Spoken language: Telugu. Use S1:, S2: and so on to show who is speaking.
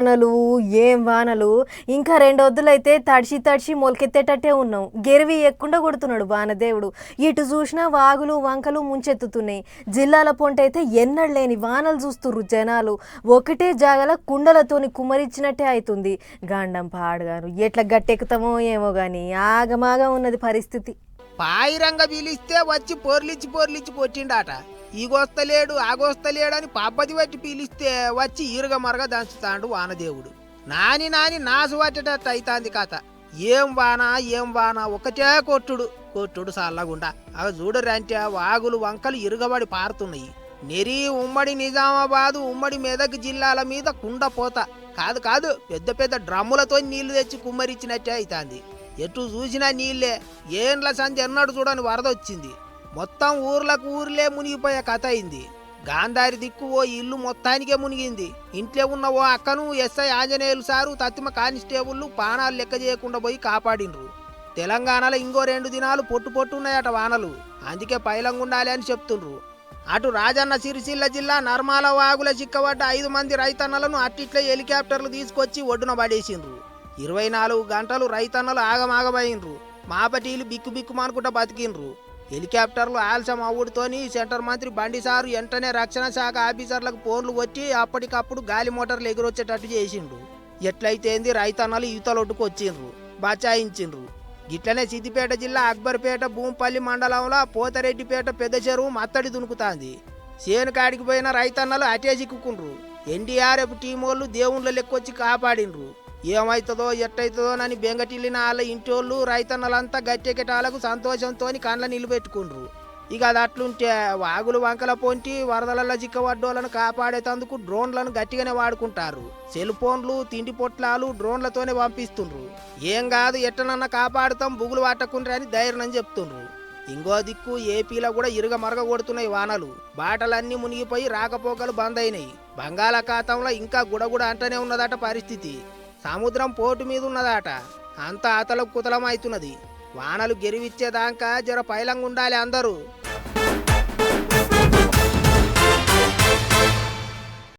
S1: వానలు ఏం వానలు? ఇంకా రెండు వద్దులైతే తడిచి తడిచి మొలకెత్తేటట్టే ఉన్నాం. గెరివి ఎక్కుండా కొడుతున్నాడు వానదేవుడు. ఇటు చూసినా వాగులు వంకలు ముంచెత్తుతున్నాయి. జిల్లాల పొంటైతే ఎన్నడు లేని వానలు చూస్తుర్రు జనాలు. ఒకటే జాగల కుండలతోని కుమరిచ్చినట్టే అవుతుంది గాండం పాడగాను. ఎట్లా గట్టెక్కుతామో ఏమో గాని ఆగమాగా ఉన్నది పరిస్థితి.
S2: పాయిరంగ పిలిస్తే వచ్చి పొర్లిచ్చి పొర్లిచ్చి కొట్టిండాట. ఈగొస్తలేడు అని పాపది పట్టి పిలిస్తే వచ్చి ఈరుగ మరగ దంచుతాండు వానదేవుడు. నాని నాని నాసు పట్టేటట్టు అవుతాంది కథ. ఏం వాన ఏం వాన ఒకటే కొట్టుడు కొట్టుడు సల్లగుండా. అవి చూడరంటే వాగులు వంకలు ఇరుగబడి పారుతున్నాయి. నెరి ఉమ్మడి నిజామాబాదు ఉమ్మడి మెదక్ జిల్లాల మీద కుండ పోత. కాదు కాదు పెద్ద పెద్ద డ్రమ్ములతో నీళ్ళు తెచ్చి కుమ్మరిచ్చినట్టే అవుతుంది ఎటు చూసినా నీళ్ళే. ఏండ్ల సంధి ఎన్నడు చూడని వరద వచ్చింది మొత్తం ఊర్లకు ఊర్లే మునిగిపోయే కథ అయింది. గాంధారి దిక్కు ఓ ఇల్లు మొత్తానికే మునిగింది. ఇంట్లో ఉన్న ఓ అక్కను ఎస్ఐ ఆంజనేయులు సారు తత్తిమ కానిస్టేబుల్ పానాలు లెక్క చేయకుండా పోయి కాపాడిండ్రు. తెలంగాణలో ఇంకో రెండు దినాలు పొట్టు పొట్టు ఉన్నాయట వానలు. అందుకే పైలంగుండాలి అని చెప్తుండ్రు. అటు రాజన్న సిరిసిల్ల జిల్లా నర్మాల వాగుల చిక్కబడ్డ ఐదు మంది రైతన్నలను అట్టిట్లే హెలికాప్టర్లు తీసుకొచ్చి ఒడ్డున పడేసిండ్రు. ఇరవై నాలుగు గంటలు రైతన్నలు ఆగమాగమైండ్రు. మాపటీలు బిక్కు బిక్కుమనుకుంటా బతికిండ్రు. హెలికాప్టర్లు ఆల్సం అవ్వుడుతోని సెంటర్ మంత్రి బండి సారు వెంటనే రక్షణ శాఖ ఆఫీసర్లకు ఫోన్లు కొట్టి అప్పటికప్పుడు గాలి మోటార్లు ఎగురొచ్చేటట్టు చేసిండ్రు. ఎట్లయితేంది రైతన్నలు ఈతలొడ్డుకు వచ్చిండ్రు బచాయించిండ్రు. గిట్లనే సిద్దిపేట జిల్లా అక్బర్పేట భూంపల్లి మండలంలో పోతరెడ్డిపేట పెద్ద చెరువు మత్తడి దునుకుతాంది. చేను కాడికి పోయిన రైతన్నలు అటే చిక్కుకుండ్రు. ఎన్డీఆర్ఎఫ్ టీమోళ్ళు దేవుళ్ళ లెక్కొచ్చి కాపాడిండ్రు. ఏమవుతుందో ఎట్టయితుందోనని బెంగటిల్లిన వాళ్ళ ఇంటోళ్ళు రైతన్నలంతా గట్టెకెటాలకు సంతోషంతో కండ్ల నిలబెట్టుకుండ్రు ఇక అది అట్లుంటే వాగులు వంకల పొంటి వరదలలో చిక్కబడ్డోళ్ళను కాపాడేటందుకు డ్రోన్లను గట్టిగానే వాడుకుంటారు. సెల్ ఫోన్లు తిండి పొట్లాలు డ్రోన్లతోనే పంపిస్తుండ్రు. ఏం కాదు ఎట్టనన్నా కాపాడుతాం బుగులు పట్టకుండ్రు అని ధైర్యం చెప్తుండ్రు. ఇంకో దిక్కు ఏపీలో కూడా ఇరుగ మరగ కొడుతున్నాయి వానలు. బాటలన్నీ మునిగిపోయి రాకపోకలు బంద్ అయినాయి బంగాళాఖాతంలో ఇంకా గుడగుడ అంటనే ఉన్నదట పరిస్థితి. సముద్రం పోటు మీద ఉన్నదాట అంతా అతల కుతలం అవుతున్నది వానలు గెరివిచ్చేదాకా జర పైలంగా ఉండాలి అందరూ.